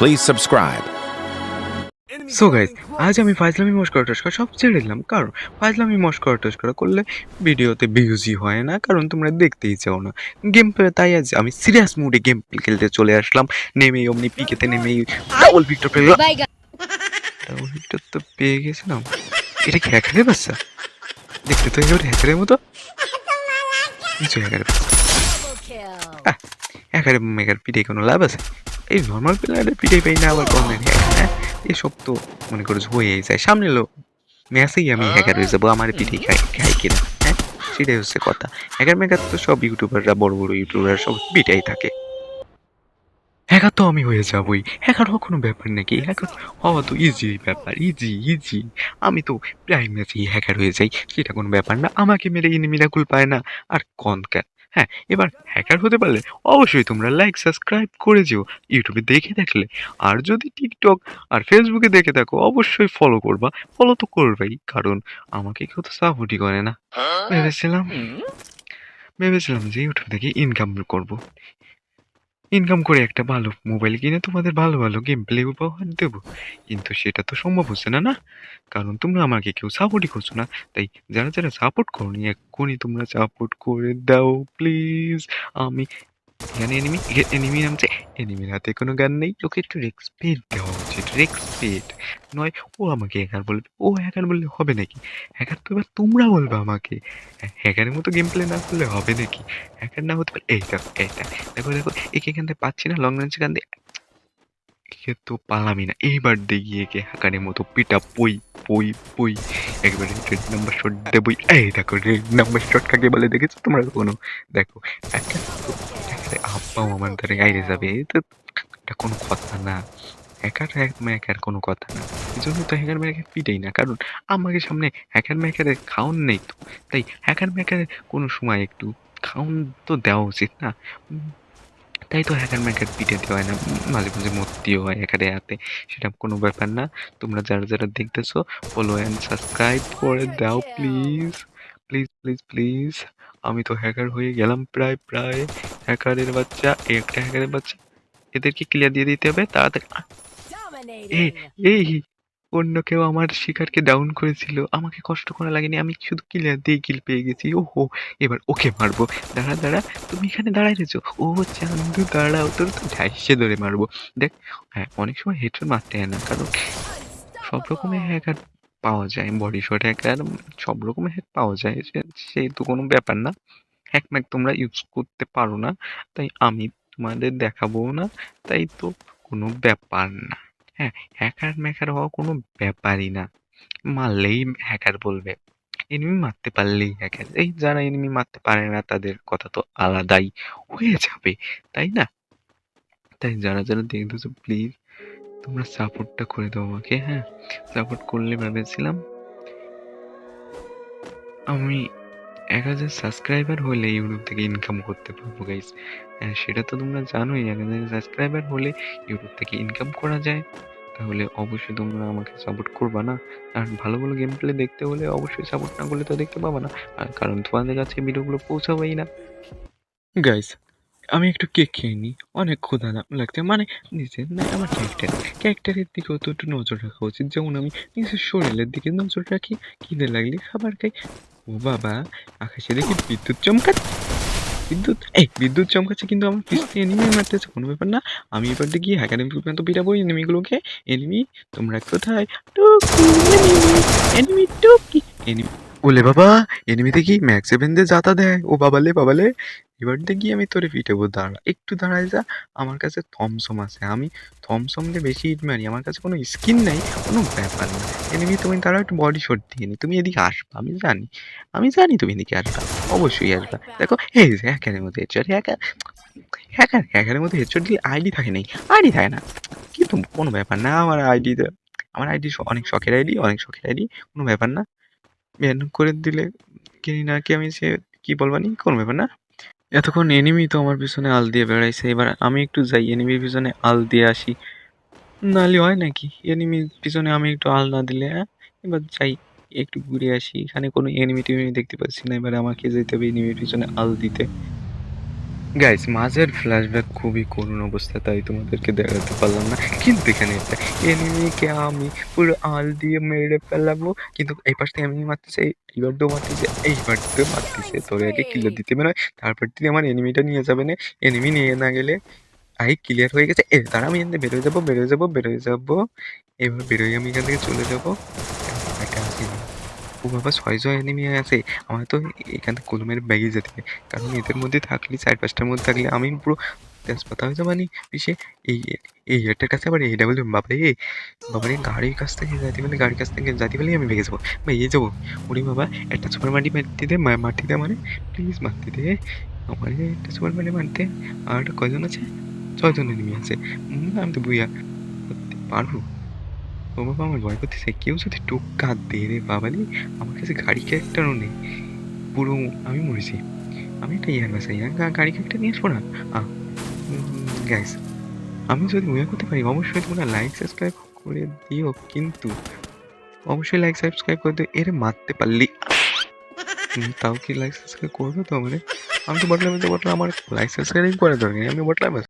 Please subscribe. So guys আজ আমি ফাইজলামি মস্করা টস্করা সব ছেড়ে দিলাম। কারণ ফাইজলামি মস্করা টস্করা করলে ভিডিওতে ভিউজই হয় না কারণ তোমরা দেখতেই চাও না। গেম তাই আজ আমি সিরিয়াস মুডে গেম খেলতে চলে আসলাম। নেমেই অমনি পিকেতে নেমেই ডাবল ভিক্টর পেলাম ডাবল ভিক্টর তো পেয়ে গেছিলাম। এটা কি হ্যাকারের বাচ্চা? দেখতে তো এবার হ্যাকারের মতো। কিছু হ্যাকারের হ্যাকারে মেকার পিঠে কোনো লাভ আছে? এই নর্মাল প্লেয়ারের পিঠে পাই না আবার কোনো হ্যাঁ? এসব তো মনে করো হয়েই যায়। সামনে লো ম্যাচেই আমি হ্যাকার হয়ে যাব আমার পিঠেই খাই খাই কিনা হ্যাঁ? সেটাই হচ্ছে কথা। হ্যাকার মেকার তো সব ইউটিউবাররা বড় বড় ইউটিউবার সব পিঠাই থাকে। হ্যাকার তো আমি হয়ে যাবই। হ্যাকার হওয়া কোনো ব্যাপার নাকি? হ্যাকার হওয়া তো ইজি ব্যাপার ইজি ইজি আমি তো প্রায় ম্যাচেই হ্যাকার হয়ে যাই সেটা কোনো ব্যাপার না। আমাকে মেরে ইনিমিরা কুল পায় না। আর কন ক্যান হ্যাঁ এবার হ্যাকার হতে পারলে অবশ্যই তোমরা লাইক সাবস্ক্রাইব করে যেও ইউটিউবে দেখে থাকলে। আর যদি টিকটক আর ফেসবুকে দেখে থাকো অবশ্যই ফলো করবা। ফলো তো করবেই কারণ আমাকে কেউ তো সাপোর্টই করে না। ভেবেছিলাম ভেবেছিলাম যে ইউটিউব থেকে ইনকাম করব। ইনকাম করে একটা ভালো মোবাইল কিনে তোমাদের ভালো ভালো গেম প্লে উপহার দেবো। কিন্তু সেটা তো সম্ভব হচ্ছে না না? কারণ তোমরা আমাকে কেউ সাপোর্টই করছ না। তাই যারা যারা সাপোর্ট করো নি এক্ষুনি তোমরা সাপোর্ট করে দাও প্লিজ আমি এখানে এনিমি এনিমি নামছে এনিমির হাতে কোনো গান নেই ওকে একটু রেসপেক্ট দেওয়া উচিত রেসপেক্ট নয় ও আমাকে হ্যাকার বলবে ও হ্যাকার বললে হবে নাকি হ্যাকার তো এবার তোমরা বলবে আমাকে হ্যাকারের মতো গেম প্লে না করলে হবে নাকি হ্যাকার না হতে পারে এইটা এইটা দেখো দেখো একে এখান থেকে পাচ্ছি না লং রেঞ্জ এখান থেকে একে তো পালামি না এইবার দেখি একে হ্যাকারের মতো পিটা পই পই পই একবারে রেড নাম্বার শট দেবই এই দেখো রেড নাম্বার শট কাকে বলে দেখেছ তোমরা কোনো দেখো একটা আমার ধারে গাইরে যাবে এটা কোনো কথা না। হ্যাকার ম্যাকার কোনো কথা না। এই জন্য তো হ্যাকার ম্যাকার পিটেই না কারণ আমাকে সামনে হ্যাকার ম্যাকারের খাওন নেই তো। তাই হ্যাকার ম্যাকারের কোনো সময় একটু খাওন তো দেওয়া উচিত না। তাই তো হ্যাকার ম্যাকার পিটে দেওয়া হয় না মাঝে মাঝে মরতেও হয় হ্যাকারে হাতে সেটা কোনো ব্যাপার না। তোমরা যারা যারা দেখতেছো ফলো অ্যান্ড সাবস্ক্রাইব করে দাও প্লিজ প্লিজ প্লিজ প্লিজ আমি তো হ্যাকার হয়ে গেলাম প্রায় প্রায় হ্যাকারের বাচ্চা, একটা হ্যাকারের বাচ্চা। এদেরকে ক্লিয়ার দিয়ে দিতে হবে, তাড়াতাড়ি। এই অন্য কেউ আমার শিকারকে ডাউন করেছিল। আমাকে কষ্ট করা লাগেনি, আমি শুধু ক্লিয়ার দিয়ে কিল পেয়ে গেছি। ও হো এবার ওকে মারবো। দাঁড়া দাঁড়া, তুমি এখানে দাঁড়াই রয়েছো। ও চান্দু, দাঁড়াও, তোর তো ঢাইসে ধরে মারবো। দেখ হ্যাঁ অনেক সময় হেডশট মারতে হয় না, কারণ সব রকমের হ্যাকার পাওয়া যায়। বডি শট হ্যাকার সব রকমের হ্যাক পাওয়া যায়। সেই তো কোনো ব্যাপার না। হ্যাক ম্যাক তোমরা ইউজ করতে পারো না। তাই আমি তোমাদের দেখাবো না। তাই তো কোনো ব্যাপার না। হ্যাঁ হ্যাকার ম্যাকার হওয়া কোনো ব্যাপারই না। মারলেই হ্যাকার বলবে। এনিমি মারতে পারলেই হ্যাকার এই যারা এনিমি মারতে পারে না, তাদের কথা তো আলাদাই হয়ে যাবে। তাই না? তাই যারা যারা দেখতেছো প্লিজ তোমরা সাপোর্টটা করে দাও আমাকে হ্যাঁ? সাপোর্ট করলে ভেবেছিলাম। আমি এক হাজার সাবস্ক্রাইবার হলে ইউটিউব থেকে ইনকাম করতে পারব গাইস হ্যাঁ সেটা তো তোমরা জানোই, এক হাজার সাবস্ক্রাইবার হলে ইউটিউব থেকে ইনকাম করা যায়। তাহলে অবশ্যই তোমরা আমাকে সাপোর্ট করবা না। আর ভালো ভালো গেম প্লে দেখতে হলে অবশ্যই সাপোর্ট না করলে তো দেখতে পাবা না। আর কারণ তোমাদের কাছে ভিডিওগুলো পৌঁছাবেই না। গাইস আমি একটু কেক খেয়ে নিই। অনেক ক্ষুধা লাগছে। মানে নিজের না, আমার ক্যারেক্টার ক্যারেক্টারের দিকেও তো একটু নজর রাখা উচিত। যেমন আমি নিজের শরীরের দিকে নজর রাখি, খিদে লাগলে খাবার খাই। ও বাবা, আকাশে দেখি বিদ্যুৎ চমকাচ্ছে। বিদ্যুৎ, এই বিদ্যুৎ চমকাচ্ছে কিন্তু আমার পিছনে এনিমি মারতেছে, কোনো ব্যাপার না। আমি এবার গিয়ে হ্যাকার পর্যন্ত পিটাবো এনিমিগুলোকে এনিমি তোমরা কোথায়? এনিমি টুকি। এনিমি ওলে বাবা এনিমি দেখি ম্যাক্স সেভেন দিয়ে যাতা দেয়। ও, বাবালে বাবালে এবার দেখি আমি তোরে পিটাবো দাঁড়া, একটু দাঁড়ায় যা, আমার কাছে থমসম আছে, আমি থমসম দিয়ে বেশি হিট মারি, আমার কাছে কোনো স্কিন নেই, কোনো ব্যাপার না। এনিমি তুমি তারা একটু বডি শট দিয়ে নি, তুমি এদিকে আসবা, আমি জানি আমি জানি তুমি এদিকে আসবা, অবশ্যই আসবা। দেখো, এই যে হ্যাকারের মধ্যে হেডশট হ্যাকার হ্যাকার হ্যাকারের মধ্যে হেডশট দিলে আইডি থাকে নাই আইডি থাকে না, কিন্তু কোনো ব্যাপার না, আমার আইডিতে আমার আইডি অনেক শখের আইডি অনেক শখের আইডি কোনো ব্যাপার না। ব্যান করে দিলে কিনি না কি আমি সে কি বলবানি ব্যাপার না। এতক্ষণ এনিমি তো আমার পিছনে আল দিয়ে বেড়াইছে। এবার আমি একটু যাই এনিমির পিছনে আল দিয়ে আসি। নাহলে হয় নাকি? এনিমির পিছনে আমি একটু আল না দিলে হ্যাঁ? এবার যাই, একটু ঘুরে আসি। এখানে কোনো এনিমি টেনিমি দেখতে পাচ্ছি না। এবার আমাকে যেতে হবে এনিমির পিছনে আল দিতে। গাইস মাঝের ফ্ল্যাশব্যাক খুবই করুণ অবস্থা তাই তোমাদেরকে দেখাতে পারলাম না। কিন্তু এখানে একটা এনিমিকে আমি পুরো আল দিয়ে মেরে ফেলাবো। কিন্তু এই পাশ থেকে এনিমি মারতেছে এইবার তো মারতেছে এইবার তো মারতেছে। তোর আগে কিলার দিতে বেরোয় তারপর থেকে আমার এনিমিটা নিয়ে যাবে না। এনিমি নিয়ে না গেলে আই ক্লিয়ার হয়ে গেছে। এ তারা আমি এখান থেকে বেরোয় যাব বেরোয় যাব বেরোয় যাব। এবার বেরোয় আমি এখান থেকে চলে যাব। ও বাবা ছয় ছয়জন এনিমি আছে। আমার তো এখান থেকে কলমের ব্যাগে যেতে হবে কারণ এদের মধ্যে থাকলে, চার পাঁচটার মধ্যে থাকলে আমি পুরো তেজপাতা হয়ে যাবানি পিছিয়ে এই এই এটার কাছে আবার এই ডাবল বাবা রে বাবা রে গাড়ির কাছ থেকে যাইতে পারলে গাড়ির কাছ থেকে যাইতে পারলে আমি ভেঙে যাব। ভেঙে যাব? ওরে বাবা, একটা সুপার মাটি মারতে দে, মা- মারতে দে মানে প্লিজ মারতে দে। আমার একটা সুপার মাটি মারতে। আর কয়জন আছে? ছয়জন এনিমি আছে। আমি তো বুইয়া। পারব? ও বাবা, আমার ভয় করতেছে। কেউ যদি টোক্কা দে রে বাবা রে। আমার কাছে গাড়ি ক্যারেক্টারও নেই। পুরো আমি মরেছি। আমি একটা ইয়ার বাসাই গাড়ি ক্যারেক্টার নিয়ে আসব না? গ্যাস আমি যদি মনে করতে পারি, অবশ্যই তোমরা লাইক সাবস্ক্রাইব করে দিও। কিন্তু অবশ্যই লাইক সাবস্ক্রাইব করে দিও। এর মারতে পারলি। তাও কি লাইক সাবস্ক্রাইব করবে তো আমাদের আমি তো বটলাম তো বটলাম আমার লাইক সাবস্ক্রাইব করার দরকার আমি বটলাম